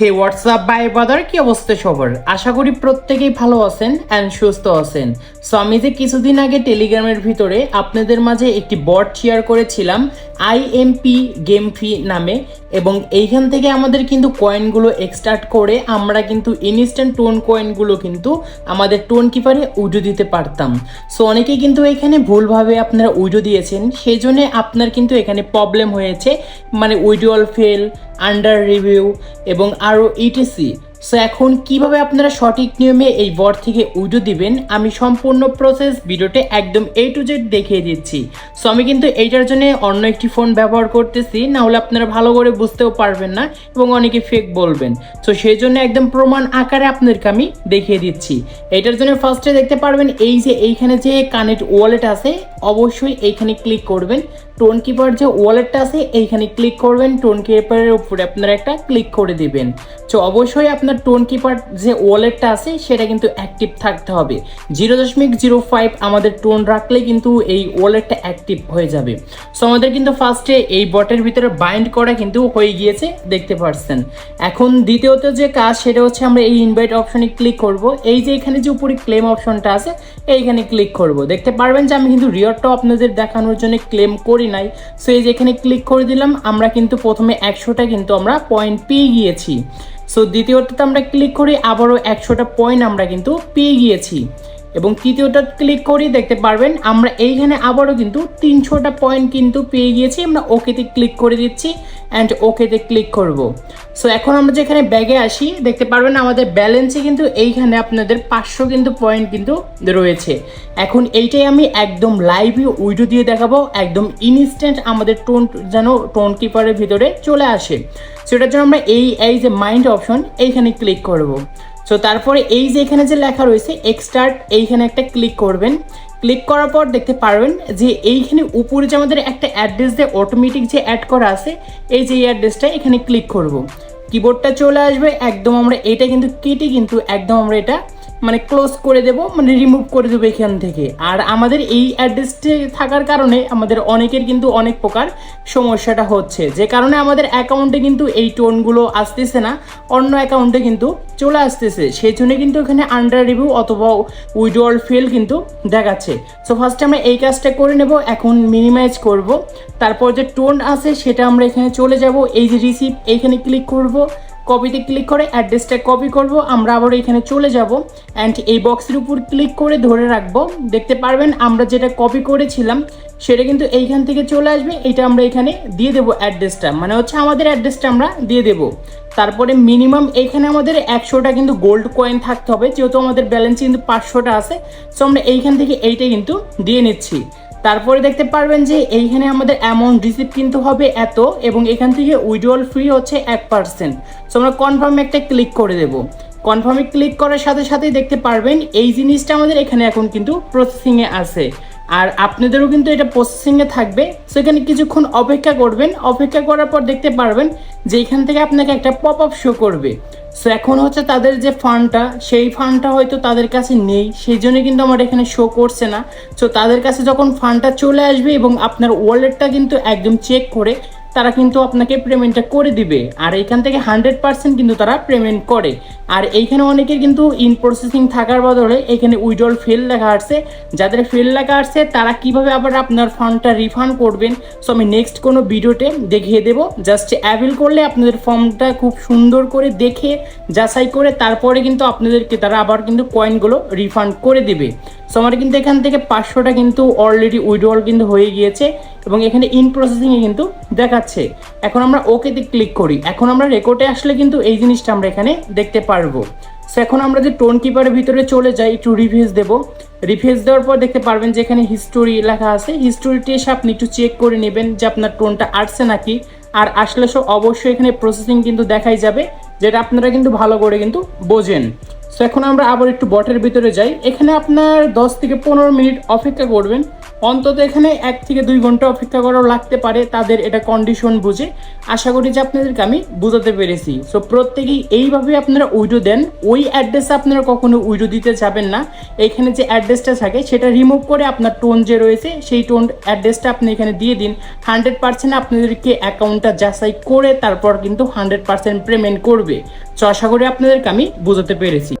Hey WhatsApp by বাদার কি অবস্থা সবার? আশা করি প্রত্যেকেই ভালো আছেন অ্যান্ড সুস্থ আছেন। সো আমি যে কিছুদিন আগে টেলিগ্রামের ভিতরে আপনাদের মাঝে একটি বট শেয়ার করেছিলাম আইএমপি গেম ফি নামে, এবং এইখান থেকে আমাদের কিন্তু কয়েনগুলো এক্সট্রাক্ট করে আমরা কিন্তু ইনস্ট্যান্ট টোন কয়েনগুলো কিন্তু আমাদের টোন কিপারে উইডো দিতে পারতাম। সো অনেকেই কিন্তু এখানে ভুলভাবে আপনারা উইডো দিয়েছেন সেই জন্যে আপনার কিন্তু এখানে প্রবলেম হয়েছে মানে উইডোয়াল ফেল আন্ডার রিভিউ এবং আরও ইটিসি সো এখন কীভাবে আপনারা সঠিক নিয়মে এই বট থেকে উইডো দিবেন, আমি সম্পূর্ণ প্রসেস ভিডিওতে একদম এ টু জেড দেখিয়ে দিচ্ছি। সো আমি কিন্তু এইটার জন্য অন্য একটি ফোন ব্যবহার করতেছি, না হলে আপনারা ভালো করে বুঝতেও পারবেন না এবং অনেকে ফেক বলবেন। সো সেই জন্য একদম প্রমাণ আকারে আপনাদেরকে আমি দেখিয়ে দিচ্ছি। এটার জন্য ফার্স্টে দেখতে পারবেন, এই যে এইখানে যে কানেক্ট ওয়ালেট আছে, অবশ্যই এইখানে ক্লিক করবেন। টোন কিপার যে ওয়ালেটটা আছে, এইখানে ক্লিক করবেন। টোন কিপারের উপরে আপনারা একটা ক্লিক করে দিবেন। তো অবশ্যই আপনার টোন কিপার যে ওয়ালেটটা আছে, সেটা কিন্তু অ্যাক্টিভ থাকতে হবে। জিরো দশমিক জিরো ফাইভ আমাদের টোন রাখলে কিন্তু এই ওয়ালেটটা অ্যাক্টিভ হয়ে যাবে। সো আমাদের কিন্তু ফার্স্টে এই বটের ভিতরে বাইন্ড করা কিন্তু হয়ে গিয়েছে, দেখতে পাচ্ছেন এখন দ্বিতীয়ত যে কাজ, সেটা হচ্ছে আমরা এই ইনভাইট অপশনে ক্লিক করব। এই যে এখানে যে উপরে ক্লেম অপশনটা আছে, এইখানে ক্লিক করব। দেখতে পারবেন যে আমি কিন্তু রিওয়ার্ডটাও আপনাদের দেখানোর জন্য ক্লেম করি নাই। সো এই যে এখানে ক্লিক করে দিলাম, আমরা কিন্তু প্রথমে একশোটা কিন্তু আমরা পয়েন্ট পেয়ে গিয়েছি। সো দ্বিতীয়টাতে আমরা ক্লিক করি আবারও একশোটা পয়েন্ট আমরা কিন্তু পেয়ে গিয়েছি। এবং তৃতীয়টা ক্লিক করি দেখতে পারবেন, আমরা এইখানে আবারও কিন্তু তিনশোটা পয়েন্ট কিন্তু পেয়ে গিয়েছি, আমরা ওকেতে ক্লিক করে দিচ্ছি অ্যান্ড ওকেতে ক্লিক করব। সো এখন আমরা যেখানে ব্যাগে আসি, দেখতে পারবেন আমাদের ব্যালেন্সে কিন্তু এইখানে আপনাদের পাঁচশো কিন্তু পয়েন্ট কিন্তু রয়েছে। এখন এইটাই আমি একদম লাইভে উইডিও দিয়ে দেখাবো, একদম ইনস্ট্যান্ট আমাদের টোন যেন টোন কিপারের ভিতরে চলে আসে। সেটার জন্য আমরা এই এই যে মাইন্ড অপশন এইখানে ক্লিক করব। সো তারপরে এই যে এখানে যে লেখা রয়েছে এক্সটার্ট এইখানে একটা ক্লিক করবেন। ক্লিক করার পর দেখতে পারবেন যে এইখানে উপরে যে আমাদের একটা অ্যাড্রেস দিয়ে অটোমেটিক যে অ্যাড করা আছে, এই যে অ্যাড্রেসটা এখানে ক্লিক করব। কিবোর্ডটা চলে আসবে, একদম আমরা এটা কিন্তু কেটে কিন্তু একদম আমরা এটা মানে ক্লোজ করে দেব মানে রিমুভ করে দেবো এখান থেকে। আর আমাদের এই অ্যাড্রেসটি থাকার কারণে আমাদের অনেকের কিন্তু অনেক প্রকার সমস্যাটা হচ্ছে। যে কারণে আমাদের অ্যাকাউন্টে কিন্তু এই টোনগুলো আসতেছে না, অন্য অ্যাকাউন্টে কিন্তু চলে আসতেছে। সেই জন্য কিন্তু এখানে আন্ডার রিভিউ অথবা উইডোয়াল ফেল কিন্তু দেখাচ্ছে। সো ফার্স্টে আমরা এই কাজটা করে নেব, এখন মিনিমাইজ করব। তারপর যে টোন আছে সেটা আমরা এখানে চলে যাব, এই যে রিসিভ এইখানে ক্লিক করব। কপিতে ক্লিক করে অ্যাড্রেসটা কপি করব। আমরা আবার এখানে চলে যাব অ্যান্ড এই বক্সের উপর ক্লিক করে ধরে রাখব। দেখতে পারবেন আমরা যেটা কপি করেছিলাম, সেটা কিন্তু এইখান থেকে চলে আসবে। এটা আমরা এখানে দিয়ে দেবো অ্যাড্রেসটা মানে হচ্ছে আমাদের অ্যাড্রেসটা আমরা দিয়ে দেবো। তারপরে মিনিমাম এখানে আমাদের একশোটা কিন্তু গোল্ড কয়েন থাকতে হবে। যেহেতু আমাদের ব্যালেন্স কিন্তু পাঁচশোটা আছে সো আমরা এইখান থেকে এইটা কিন্তু দিয়ে নিচ্ছি। তারপরে দেখতে পারবেন যে এইখানে আমাদের অ্যামাউন্ট রিসিভ কিন্তু হবে এত এবং এখান থেকে উইড্রোয়াল ফ্রি হচ্ছে এক পার্সেন্ট সো আমরা কনফার্মে একটা ক্লিক করে দেব। কনফার্মে ক্লিক করার সাথে সাথেই দেখতে পারবেন এই জিনিসটা আমাদের এখানে এখন কিন্তু প্রসেসিংয়ে আছে। আর আপনাদেরও কিন্তু এটা প্রসেসিংয়ে থাকবে। সেখানে কিছুক্ষণ অপেক্ষা করবেন। অপেক্ষা করার পর দেখতে পারবেন যে এখান থেকে আপনাকে একটা পপ আপ শো করবে। সো এখন হচ্ছে তাদের যে ফান্ডটা সেই ফান্ডটা হয়তো তাদের কাছে নেই। সেই জন্য কিন্তু আমার এখানে শো করছে না। সো তাদের কাছে যখন ফান্ডটা চলে আসবে এবং আপনার ওয়ালেটটা কিন্তু একদম চেক করে তারা কিন্তু আপনাকে পেমেন্টটা করে দিবে। আর এখান থেকে হান্ড্রেড পার্সেন্ট কিন্তু তারা পেমেন্ট করে। আর এইখানে অনেকে কিন্তু ইন প্রসেসিং থাকার বদলে এখানে উইড্রল ফেল লেখা আসছে যাদের ফেল লেখা আসছে তারা কীভাবে আবার আপনার ফান্ডটা রিফান্ড করবেন? সো আমি নেক্সট কোনো ভিডিওতে দেখিয়ে দেবো। জাস্ট অ্যাভেল করলে আপনাদের ফর্মটা খুব সুন্দর করে দেখে, যাচাই করে, তারপরে কিন্তু আপনাদেরকে তারা আবার কিন্তু কয়েনগুলো রিফান্ড করে দেবে। সো আমার কিন্তু এখান থেকে পাঁচশোটা কিন্তু অলরেডি উইড্রল কিন্তু হয়ে গিয়েছে এবং এখানে ইন প্রসেসিংয়ে কিন্তু দেখাচ্ছে। এখন আমরা ওকেতে ক্লিক করি। এখন আমরা রেকর্ডে আসলে কিন্তু এই জিনিসটা আমরা এখানে দেখতে পারব। সো এখন আমরা যে টোন কিপারের ভিতরে চলে যাই, একটু রিভিউজ দেব। রিভিউজ দেওয়ার পর দেখতে পারবেন যে এখানে হিস্টোরি লেখা আছে। হিস্টোরিটি এসে আপনি একটু চেক করে নেবেন যে আপনার টোনটা আসছে নাকি। আর আসলে সব অবশ্যই এখানে প্রসেসিং কিন্তু দেখাই যাবে, যেটা আপনারা কিন্তু ভালো করে কিন্তু বোঝেন। সো এখন আমরা আবার একটু বটের ভিতরে যাই। এখানে আপনার দশ থেকে পনেরো মিনিট অপেক্ষা করবেন। অন্তত এখানে এক থেকে দুই ঘণ্টা অপেক্ষা করাও লাগতে পারে, তাদের এটা কন্ডিশন বুঝে। আশা করি যে আপনাদেরকে আমি বুঝাতে পেরেছি। সো প্রত্যেকেই এইভাবে আপনারা উইডো দেন। ওই অ্যাড্রেসে আপনারা কখনো উইডো দিতে যাবেন না। এখানে যে অ্যাড্রেসটা থাকে, সেটা রিমুভ করে আপনার টোন যে রয়েছে, সেই টোন অ্যাড্রেসটা আপনি এখানে দিয়ে দিন। হান্ড্রেড পার্সেন্ট আপনাদেরকে অ্যাকাউন্টটা যাচাই করে তারপর কিন্তু হান্ড্রেড পার্সেন্ট পেমেন্ট করবে। তো আশা করি আপনাদেরকে আমি বোঝাতে পেরেছি।